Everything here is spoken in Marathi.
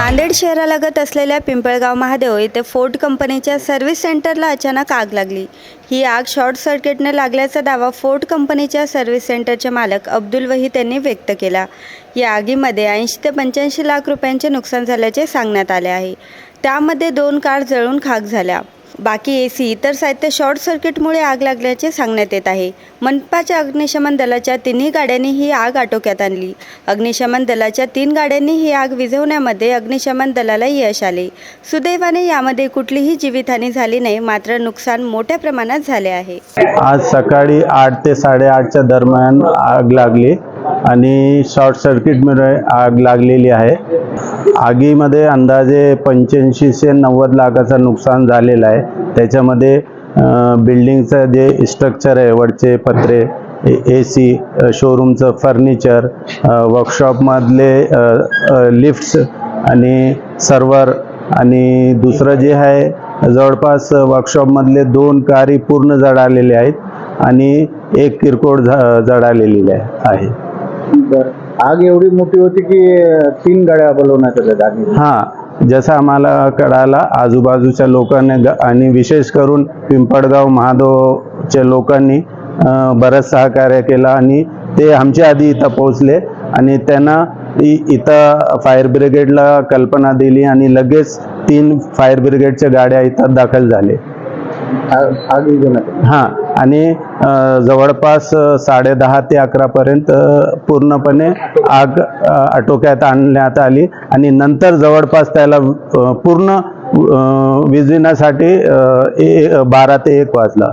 नांदेड शहरालगत असलेल्या पिंपळगाव महादेव येथे फोर्ट कंपनीच्या सर्व्हिस सेंटरला अचानक आग लागली. ही आग शॉर्ट सर्किटने लागल्याचा दावा फोर्ट कंपनीच्या सर्व्हिस सेंटरचे मालक अब्दुल वहीद यांनी व्यक्त केला. या आगीमध्ये ऐंशी ते पंच्याऐंशी लाख रुपयांचे नुकसान झाल्याचे सांगण्यात आले आहे. त्यामध्ये दोन कार जळून खाक झाल्या. बाकी ए सी इतर साहित्य शॉर्ट सर्किटमुळे आग लागल्याचे सांगण्यात येत आहे. मनपाच्या अग्निशमन दलाच्या तिन्ही गाड्यांनी ही आग आटोक्यात आणली. अग्निशमन दलाच्या तीन गाड्यांनी ही आग विझवण्यामध्ये अग्निशमन दलाला यश आले. सुदैवाने यामध्ये कुठलीही जीवितहानी झाली नाही मात्र नुकसान मोठ्या प्रमाणात झाले आहे. आज सकाळी आठ ते साडेआठच्या दरम्यान आग लागली. आणि शॉर्ट सर्किटमुळे आग लागलेली आहे. आगीमध्ये अंदाजे पंच्याऐंशी ते नव्वद लाखाचं नुकसान झालेलं आहे. त्याच्यामध्ये बिल्डिंगचं जे स्ट्रक्चर आहे वरचे पत्रे ए सी शोरूमचं फर्निचर वर्कशॉपमधले लिफ्ट्स आणि सर्वर आणि दुसरं जे आहे जवळपास वर्कशॉपमधले दोन कारी पूर्ण जळालेले आहेत आणि एक किरकोळ झ- जळालेली आहे. बर. आग एवढी मोठी होती की तीन गाड्या बोलवण्यात आल्या आगी हां जसं आम्हाला कळाला आजूबाजूच्या लोकांनी ग- आणि विशेष करून पिंपळगाव महादेवच्या लोकांनी अं, बरंच सहकार्य केलं आणि ते आमच्या आधी इथं पोहोचले आणि त्यांना इ- इथं फायर ब्रिगेडला कल्पना दिली आणि लगेच तीन फायर ब्रिगेडच्या गाड्या इथं दाखल झाले आग आग विझवण्यात आली. हां आणि जवळपास साडे साडेदहा ते अकरापर्यंत पूर्णपणे आग आटोक्यात आणण्यात आली. आणि नंतर जवळपास त्याला पूर्ण अ, बारा ते एक वाजला.